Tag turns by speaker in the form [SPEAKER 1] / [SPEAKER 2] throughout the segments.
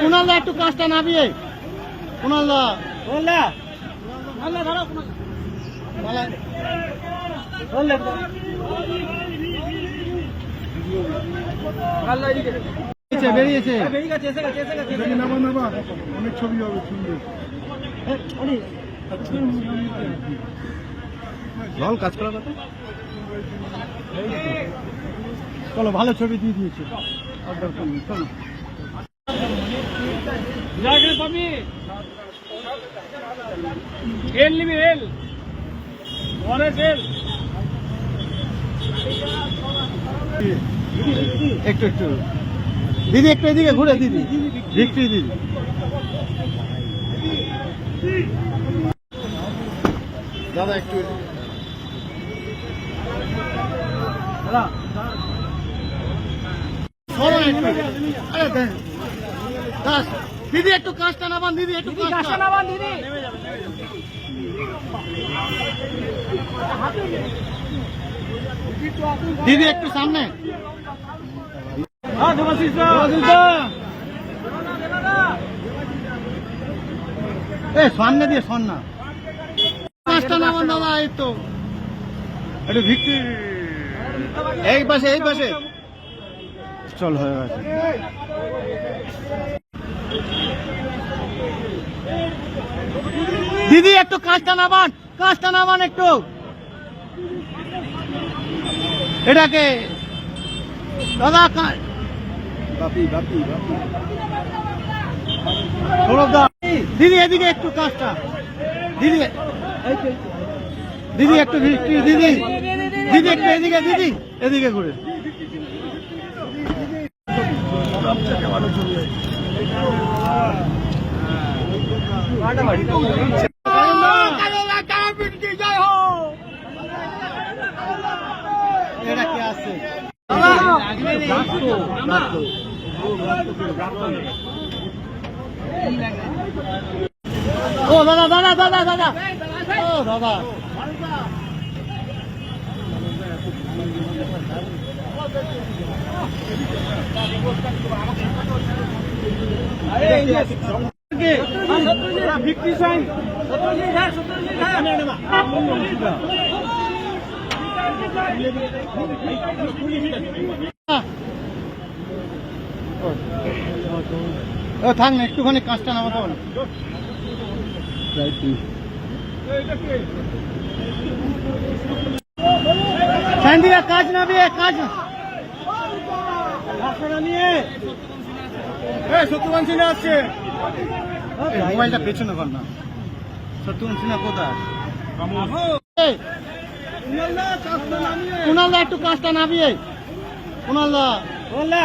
[SPEAKER 1] কুনালদা একটু কাজটা নামিয়ে। কুনালদা। বেরিয়েছে বেরিয়েছে।
[SPEAKER 2] নামা নামা। অনেক ছবি হবে সুন্দর
[SPEAKER 1] লং কাজ করার কথা? চলো ভালো ছবি দিয়ে দিয়েছে। চলো।
[SPEAKER 3] নিবি এল
[SPEAKER 1] একটু একটু। দিদি একটু এদিকে ঘুরে দিদি। ভিক্টরি দিদি। দাদা একটু একটু। আরে দেন। দাস, দিদি একটু কাজটা নামান দিদি একটু কাজটা। নামান দিদি। দিদি একটু সামনে। এ সামনে দিয়ে শোন না। পাঁচটা নামান দাদা এই তো। একটু ভিক্টি এই পাশে এই পাশে। চল হয়ে গেছে দিদি একটু কাজটা নামান কাজটা নামান একটু। এটাকে দাদা দিদি এদিকে একটু কাজটা। দিদি দিদি একটু দিদি। দিদি একটু এদিকে দিদি এদিকে ঘুরে। এটা কে আছে ও দাদা দাদা দাদা দাদা। ও দাদা। ও থাক না একটুখানি কাজটা নামাতে স্যান্ডিয়া কাজ নামিয়ে কাজ কাজটা নামিয়ে
[SPEAKER 2] এই সত্যবান সিনে আসছে।
[SPEAKER 1] মোবাইলটা পেছনে কর না। সত্যম সিনহা কোথায়? কুনালদা একটু কাজটা নামিয়ে। কুনালদা।
[SPEAKER 3] বললা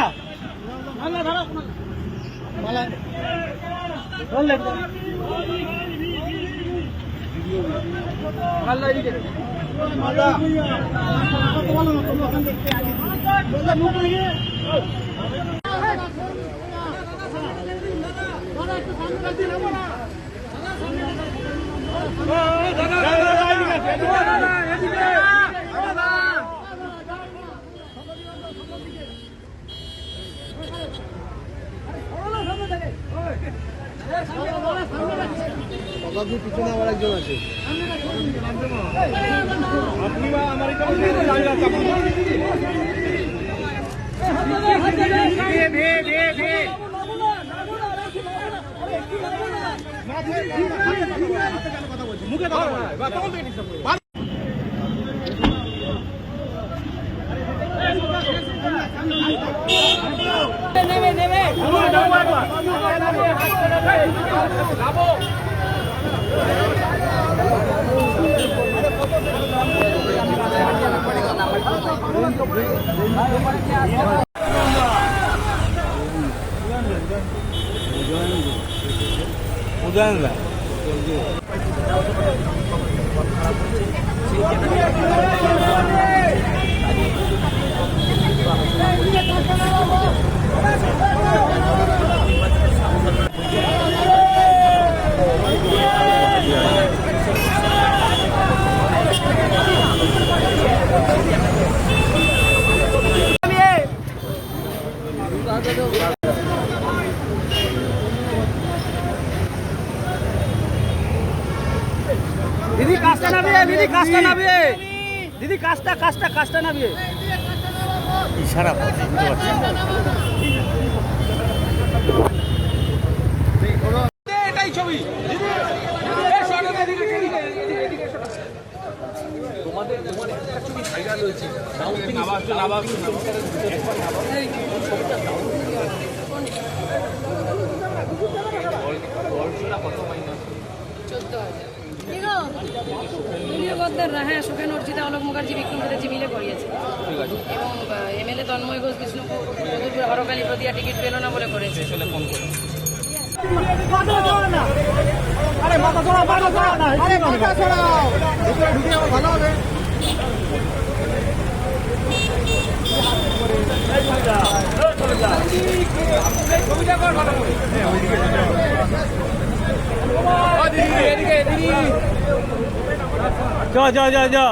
[SPEAKER 1] দাদা দাদা দাদা কি পিছনে আমার একজন আছে মুখে দাঁড়া Bravo!
[SPEAKER 3] ఉదాహరణ দিদি কাজটা নামিয়ে দিদি কাজটা নামিয়ে। দিদি কাজটা কাজটা কাজটা নামিয়ে।
[SPEAKER 1] ইশারা করছে বুঝতে পারছি
[SPEAKER 3] এটাই ছবি।
[SPEAKER 4] দলীয় গদ্দাররা হ্যাঁ সুখেন অলোক মুখার্জি বিক্রম চ্যাটার্জি মিলে করিয়েছে এবং এমএলএ তন্ময় ঘোষ বিষ্ণুপুর মধুপুর প্রতিয়া টিকিট পেল না বলে করেছে
[SPEAKER 3] যা যা যা যা।